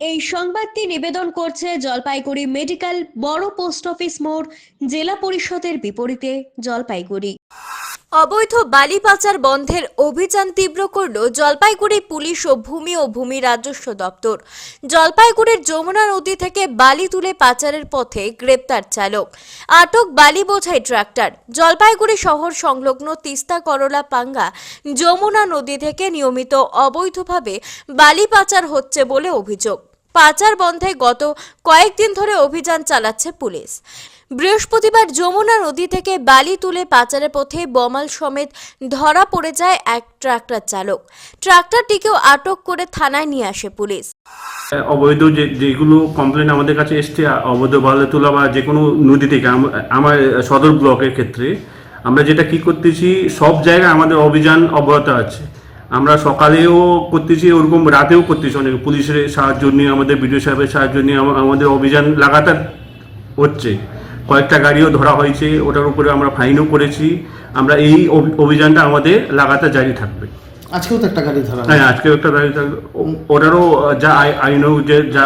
এই সংবাদটি নিবেদন করছে জলপাইগুড়ি মেডিকেল বড় পোস্ট অফিস মোড় জেলা পরিষদের বিপরীতে জলপাইগুড়ি। অবৈধ বালি পাচার বন্ধের অভিযান তীব্র করল জলপাইগুড়ি পুলিশ ও ভূমি ও ভূমি রাজস্ব দপ্তর। জলপাইগুড়ির যমুনা নদী থেকে বালি তুলে পাচারের পথে গ্রেপ্তার চালক। আটক বালি বোঝাই ট্রাক্টর। জলপাইগুড়ি শহর সংলগ্ন তিস্তা করলা পাঙ্গা যমুনা নদী থেকে নিয়মিত অবৈধভাবে বালি পাচার হচ্ছে বলে অভিযোগ। পাচার বন্ধে গত কয়েকদিন ধরে অভিযান চালাচ্ছে পুলিশ। বৃহস্পতিবার যমুনা নদী থেকে বালি তুলে পাচারের পথে বমাল সমেত ধরা পড়ে যায় এক ট্রাক্টর চালক। ট্রাক্টরটিকেও আটক করে থানায় নিয়ে আসে পুলিশ। অবৈধ যে যেগুলো কমপ্লেন আমাদের কাছে এসছে, অবৈধ বালু তোলা বা যে কোনো নদী থেকে আমার সদর ব্লকের ক্ষেত্রে আমরা যেটা কি করতেছি, সব জায়গায় আমাদের অভিযান অব্যাহত আছে। আমরা সকালেও করতেছি, ওরকম রাতেও করতেছি অনেক। পুলিশের সাহায্য নিয়ে, আমাদের বিডিও সাহেবের সাহায্য নিয়ে আমাদের অভিযান লাগাতার হচ্ছে। কয়েকটা গাড়িও ধরা হয়েছে, ওটার উপরে আমরা ফাইনও করেছি। আমরা এই অভিযানটা আমাদের লাগাতার জারি থাকবে। আজকেও তো একটা গাড়ি ধরা হ্যাঁ হয়েছে। আজকে একটা থাকবে ওটারও যা আই- আইনও যে যা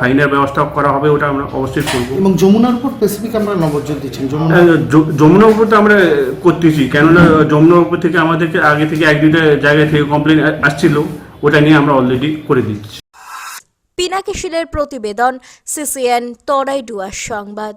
ফাইনের ব্যবস্থা করা হবে ওটা আমরা অবশ্যই করব। এবং যমুনার উপর স্পেসিফিক আমরা নজর দিচ্ছেন যমুনা যমুনার উপর তো আমরা করতেছি কেননা যমুনার উপর থেকে আমাদেরকে আগে থেকে এক দুইটা জায়গা থেকে কমপ্লেন আসছিল ওটা নিয়ে আমরা অলরেডি করে দিচ্ছি। পিনাকি শিলের প্রতিবেদন সিসিএন তরাইডুয়ার সংবাদ।